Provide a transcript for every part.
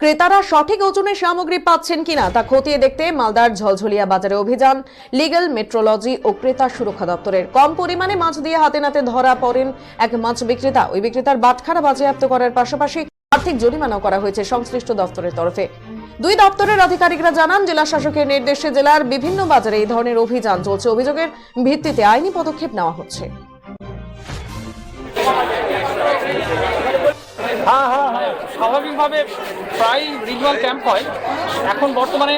ক্রেতারা সঠিক ওজনের সামগ্রী পাচ্ছেন কিনা তা খতিয়ে দেখতে মালদার ঝলঝলিয়া বাজারে অভিযান। লিগ্যাল, মেট্রোলজি ও ক্রেতা সুরক্ষা দপ্তরের কম পরিমাণে মাছ দিয়ে হাতে নাতে ধরা পড়েন এক মাছ বিক্রেতা। ওই বিক্রেতার বাটখারা বাজেয়াপ্ত করার পাশাপাশি আর্থিক জরিমানাও করা হয়েছে সংশ্লিষ্ট দপ্তরের তরফে। দুই দপ্তরের আধিকারিকরা জানান, জেলা শাসকের নির্দেশে জেলার বিভিন্ন বাজারে এই ধরনের অভিযান চলছে। অভিযোগের ভিত্তিতে আইনি পদক্ষেপ নেওয়া হচ্ছে। হ্যাঁ হ্যাঁ। স্বাভাবিকভাবে প্রায় রিজুয়াল ক্যাম্প হয়। এখন বর্তমানে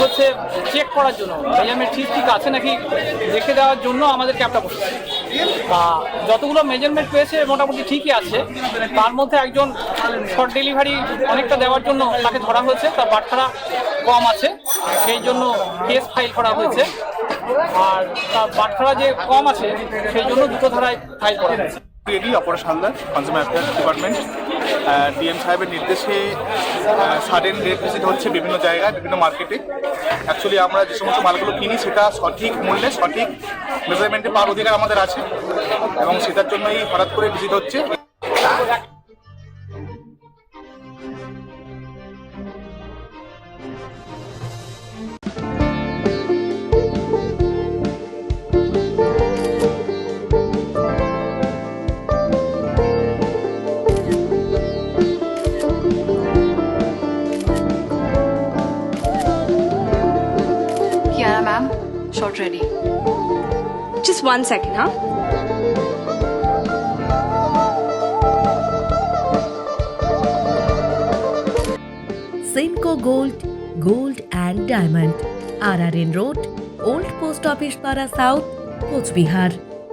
হচ্ছে চেক করার জন্য মেজারমেন্ট ঠিক ঠিক আছে নাকি দেখে দেওয়ার জন্য আমাদের ক্যাম্পটা বসেছে। যতগুলো মেজারমেন্ট পেয়েছে মোটামুটি ঠিকই আছে। তার মধ্যে একজন শর্ট ডেলিভারি অনেকটা দেওয়ার জন্য তাকে ধরা হয়েছে, তার বাটখারা কম আছে, সেই জন্য কেস ফাইল করা হয়েছে। আর তার বাটখারা যে কম আছে, সেই জন্য দুটো ধারায় ফাইল করা হয়েছে। AD Aparesh Haldar consumer affairs department DM সাহেবের নির্দেশে সাডেন রেট ভিজিট হচ্ছে বিভিন্ন জায়গায়, বিভিন্ন মার্কেটে অ্যাকচুয়ালি আমরা যে সমস্ত মালগুলো কিনি, সেটা সঠিক মূল্যে, সঠিক মেজারমেন্টে পাওয়ার অধিকার আমাদের আছে। এবং সেটার জন্যই হঠাৎ করে ভিজিট হচ্ছে। lunch already. Just one second, huh? Simco Gold, Gold and Diamond. RRN Road, Old Post Office Para South, Coach Bihar.